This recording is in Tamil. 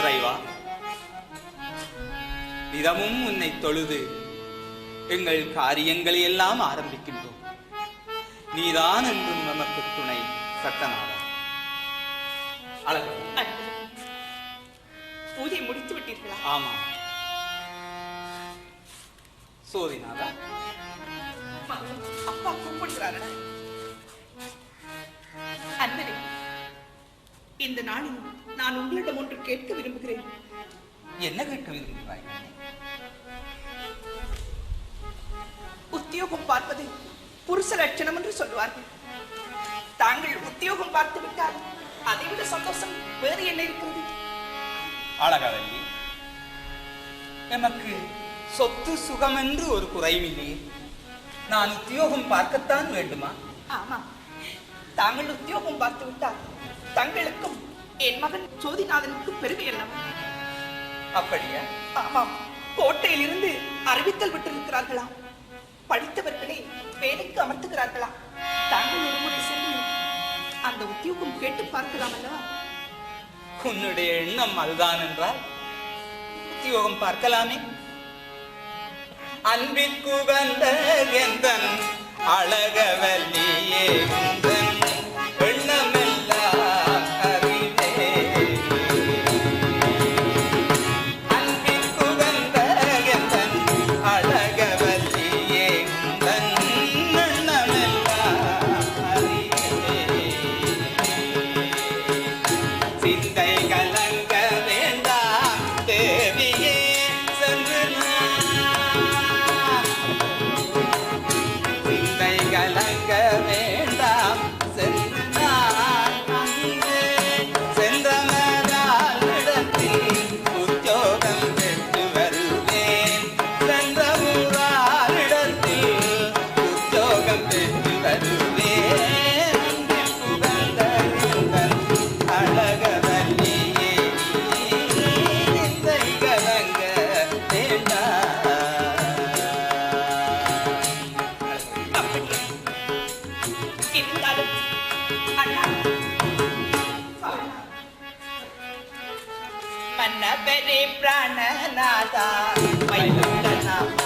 இறைவா. தினமும் உன்னை தொழுது எங்கள் காரியங்களை எல்லாம் ஆரம்பிக்கின்றோம். நீதான் என்றும் நமக்கு துணை சட்டநாதா அழகு. பூஜை முடித்து விட்டீர்களா? ஆமாம் சோதிநாதா. அப்பா கூப்பிடுகிறார்கள்? இந்த நாளில் நான் உங்களிடம் ஒன்று கேட்க விரும்புகிறேன். என்ன கேட்க விரும்புகிறாய்? உத்தியோகம் பார்ப்பது புருஷ லட்சணம் என்று சொல்வார்கள். தாங்கள் உத்தியோகம் பார்த்து விட்டால் அதைவிட சந்தோஷம் வேறு என்ன இருக்கிறது? அழகவல்லி எமக்கு சொத்து சுகம் என்று ஒரு குறைவில்லையே நான் உத்தியோகம் பார்க்கத்தான் வேண்டுமா? ஆமாம். தாங்கள் உத்தியோகம் பார்த்து விட்டால் தங்களுக்கும் என் மகன் ஜோதிநாதனுக்கும் பெருமை அல்லவா அப்படியா? ஆமாம். கோட்டையிலிருந்து அறிவித்தல் விட்டிருக்கிறார்களாம் படித்தவர்களை வேலைக்கு அமர்த்துகிறார்களாம் தாங்கள் ஒரு முறை சென்று அந்த உத்தியோகம் கேட்டு பார்க்கலாம் அல்லவா? உன்னுடைய எண்ணம் அதுதான் என்றால் உத்தியோகம் பார்க்கலாமே. அன்பிற்கு வந்த எந்தன் அழகவல்லியே மன்னபரே பிராணநாதா. வைகுண்டநாதா